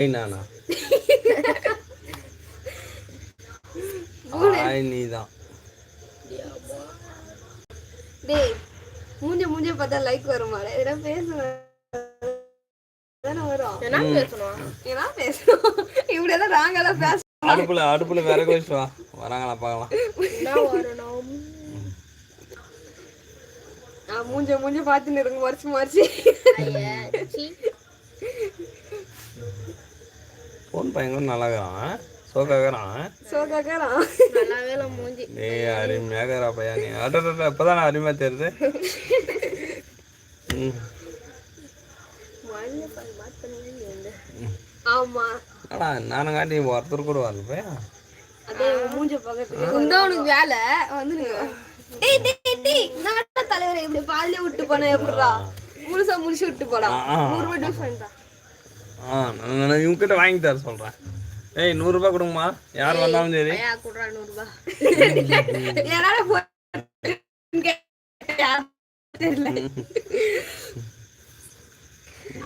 ஏய் நானா ஆய் நீதான் டேய் மூஞ்ச மூஞ்ச பார்த்தா லைக் வரும் பேச அடுப்புல அடுப்புல விறகு வச்சு வா வராங்களா பார்க்கலாம் மூஞ்ச மூஞ்ச பார்த்துன்னு இருங்க மறைச்சு மறைச்சு பையன் கூட நல்லா இருக்கிறான் நல்லாவே இல்லை மூஞ்சி. ஏய் அருமையாகிறா பையா நீ. அட்ட இப்போதான் அருமையா தெரியுது. ம். ஆமா. அடா நானும் காட்டி ஒருத்தர் கூட வரல பையா வேலை. நான் தலைவரை இப்படி பாதிலே விட்டு போனா எப்படிடா? முழுசா முடிச்சு விட்டு போடா. ஆ, ஆ. ஆ நான் இவங்ககிட்ட வாங்கி தர சொல்கிறேன் ஏய் நூறுரூபா கொடுங்கம்மா. யார் வந்தாலும் சரி.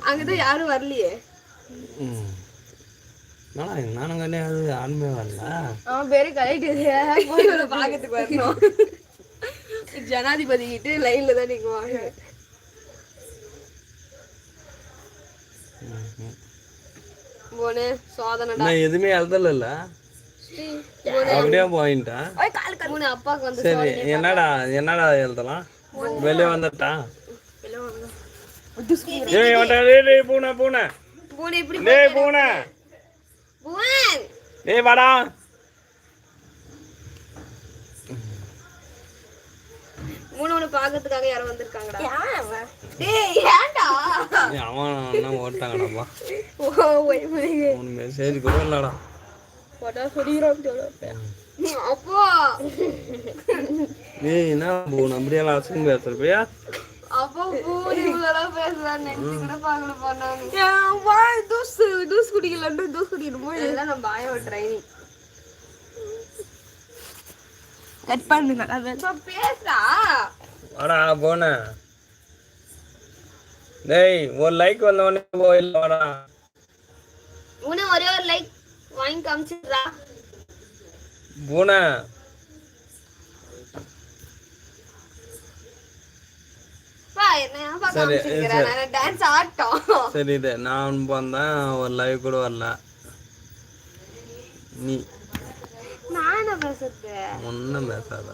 அங்கதான் யாரும் வரலையே. நானும் காட்டி அது ஆண்மை வரல. அவன் பேரு இவரை பாக்கிறதுக்கு வரணும். ஜனாதிபதி கிட்ட லைன்ல தான் நிக்குவாங்க. போனே சோதனைடா. நான் எதுவுமே எழுதல அப்படியே போயிட்டேன் மூணு அப்பாவுக்கு வந்து சரி என்னடா என்னடா எழுதலாம்? வெளியே வந்துட்டா? ஏய் வந்துட்டா டேய் டேய் பூனை பூனை. பூனை இப்படி டேய் பூனை. புவன் டேய் வாடா. மூணு ஒண்ணு பாக்கிறதுக்காக யாரும் வந்திருக்காங்கடா. டேய் ஏன்டா? அவன் ஓட்டாங்கடாப்பா மூணு மெசேஜ் கூட இல்லடா. ஏய் என்ன பூனை அப்படியெல்லாம் அசிங்க பேசுறப்பையா தூஸ் தூஸ் குடிக்கலன்னு தூஸ் குடிக்கணுமோ இதெல்லாம் நம்ம பாய ட்ரைனிங் கட் பண்ணுங்க பேசுறா வாடா போன டேய் ஒரு லைக் வந்த உடனே போயிடல வாடா. உன ஒரே ஒரு லைக் வாங்கி காமிச்சிடுறா. பூனை சரி, சரி. இது நான் வந்தேன் ஒரு லைவ் கூட வரல. நீ நான் என்ன பேசுறது. ஒன்றும் பேசாத.